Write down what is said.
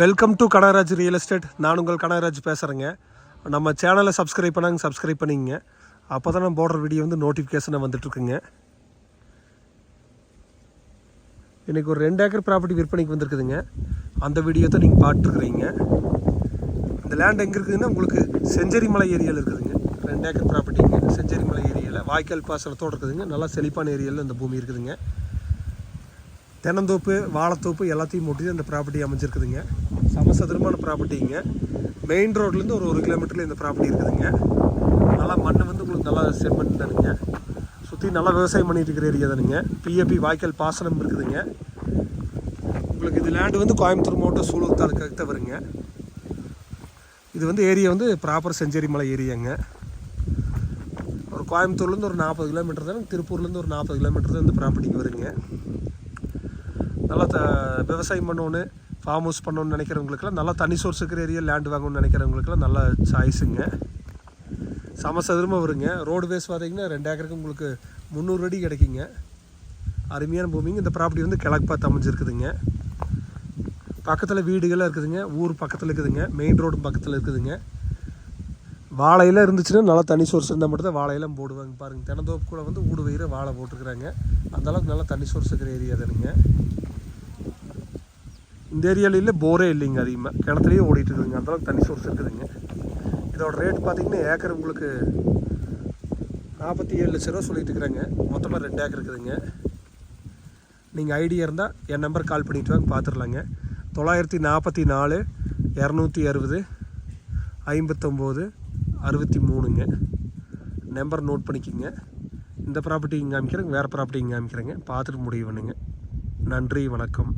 Welcome to Kanagaraj real estate நான் உங்கள் கனகராஜ் பேசுகிறேங்க நம்ம சேனலை சப்ஸ்கிரைப் பண்ணாங்க சப்ஸ்கிரைப் பண்ணிங்க. அப்போ தான் நம்ம போடுற வீடியோ வந்து நோட்டிஃபிகேஷனாக வந்துட்டுருக்குங்க. இன்றைக்கி ஒரு ரெண்டு ஏக்கர் ப்ராப்பர்ட்டி விற்பனைக்கு வந்திருக்குதுங்க. அந்த வீடியோ தான் நீங்கள் பார்த்துருக்குறீங்க. இந்த லேண்ட் எங்கே இருக்குதுன்னா உங்களுக்கு செஞ்சேரி மலை ஏரியாவில் இருக்குதுங்க. ரெண்டு ஏக்கர் ப்ராப்பர்ட்டிங்க செஞ்சேரி மலை ஏரியாவில் வாய்க்கால் பாசனத்தோடு இருக்குதுங்க. நல்லா செழிப்பான ஏரியாவில் இந்த பூமி இருக்குதுங்க. தென்னந்தோப்பு வாழைத்தோப்பு எல்லாத்தையும் மூட்டி இந்த ப்ராப்பர்ட்டி அமைஞ்சிருக்குதுங்க. சமசதுரமான ப்ராப்பர்ட்டிங்க மெயின் ரோட்லேருந்து ஒரு ஒரு கிலோமீட்டரில் இந்த ப்ராப்பர்ட்டி இருக்குதுங்க. நல்லா மண் வந்து உங்களுக்கு நல்லா செம்மண் தானுங்க சுற்றி நல்லா விவசாயம் பண்ணிட்டு இருக்கிற ஏரியா தானுங்க. பிஏபி வாய்க்கால் பாசனம் இருக்குதுங்க. உங்களுக்கு இது லேண்டு வந்து கோயம்புத்தூர் மாவட்டம் சூலூர் தாலுக்காக்கு தான் வருங்க. இது வந்து ஏரியா வந்து ப்ராப்பர் செஞ்சேரி மலை ஏரியாங்க ஒரு கோயம்புத்தூர்லேருந்து ஒரு நாற்பது கிலோமீட்டர் தான் திருப்பூர்லேருந்து ஒரு நாற்பது கிலோமீட்டர் தான் இந்த ப்ராப்பர்ட்டிக்கு வருங்க. நல்லா த விவசாயம் பண்ணணுன்னு ஃபார்ம் ஹவுஸ் பண்ணணும்னு நினைக்கிறவங்களுக்குலாம் நல்லா தண்ணி சோர்ஸ் இருக்கிற ஏரியா லேண்ட் வாங்கணும்னு நினைக்கிறவங்களுக்குலாம் நல்ல சாய்ஸுங்க சமசதுரமாக வருங்க. ரோடு பேஸ் பார்த்தீங்கன்னா ரெண்டு ஏக்கருக்கு உங்களுக்கு முந்நூறு அடி கிடைக்குங்க. அருமையான பூமிங்க. இந்த ப்ராப்பர்ட்டி வந்து கிழக்கு பார்த்து அமைஞ்சிருக்குதுங்க. பக்கத்தில் வீடுகளாக இருக்குதுங்க. ஊர் பக்கத்தில் இருக்குதுங்க. மெயின் ரோடு பக்கத்தில் இருக்குதுங்க. வாழையெல்லாம் இருந்துச்சுன்னா நல்லா தண்ணி சோர்ஸ் இருந்தால் மட்டும்தான் வாழையெல்லாம் போடுவாங்க பாருங்கள் தினந்தோப்பு கூட வந்து ஊடு வயிறு வாழை போட்டுருக்குறாங்க. அந்த அளவுக்கு நல்லா தண்ணி சோர்ஸ் இருக்கிற ஏரியா தானுங்க. இந்த ஏரியாவில் இல்லை போரே இல்லைங்க அதிகமாக கிணத்துலேயே ஓடிட்டு இருக்குதுங்க அந்தளவுக்கு தண்ணி சோர்ஸ் இருக்குதுங்க. இதோட ரேட் பார்த்தீங்கன்னா ஏக்கர் உங்களுக்கு நாற்பத்தி ஏழு லட்ச ரூபா சொல்லிட்டு இருக்கிறாங்க. மொத்தமாக ரெண்டு ஏக்கர் இருக்குதுங்க. நீங்கள் ஐடியா இருந்தால் என் நம்பர் கால் பண்ணிட்டு வாங்க பார்த்துடலாங்க தொள்ளாயிரத்தி நாற்பத்தி நாலு இரநூத்தி அறுபது ஐம்பத்தொம்போது அறுபத்தி மூணுங்க. நம்பர் நோட் பண்ணிக்கோங்க. இந்த ப்ராப்பர்ட்டி இங்கே காமிக்கிறேங்க வேறு ப்ராப்பர்ட்டி இங்கே காமிக்கிறேங்க. பார்த்துட்டு முடிவு பண்ணுங்க. நன்றி வணக்கம்.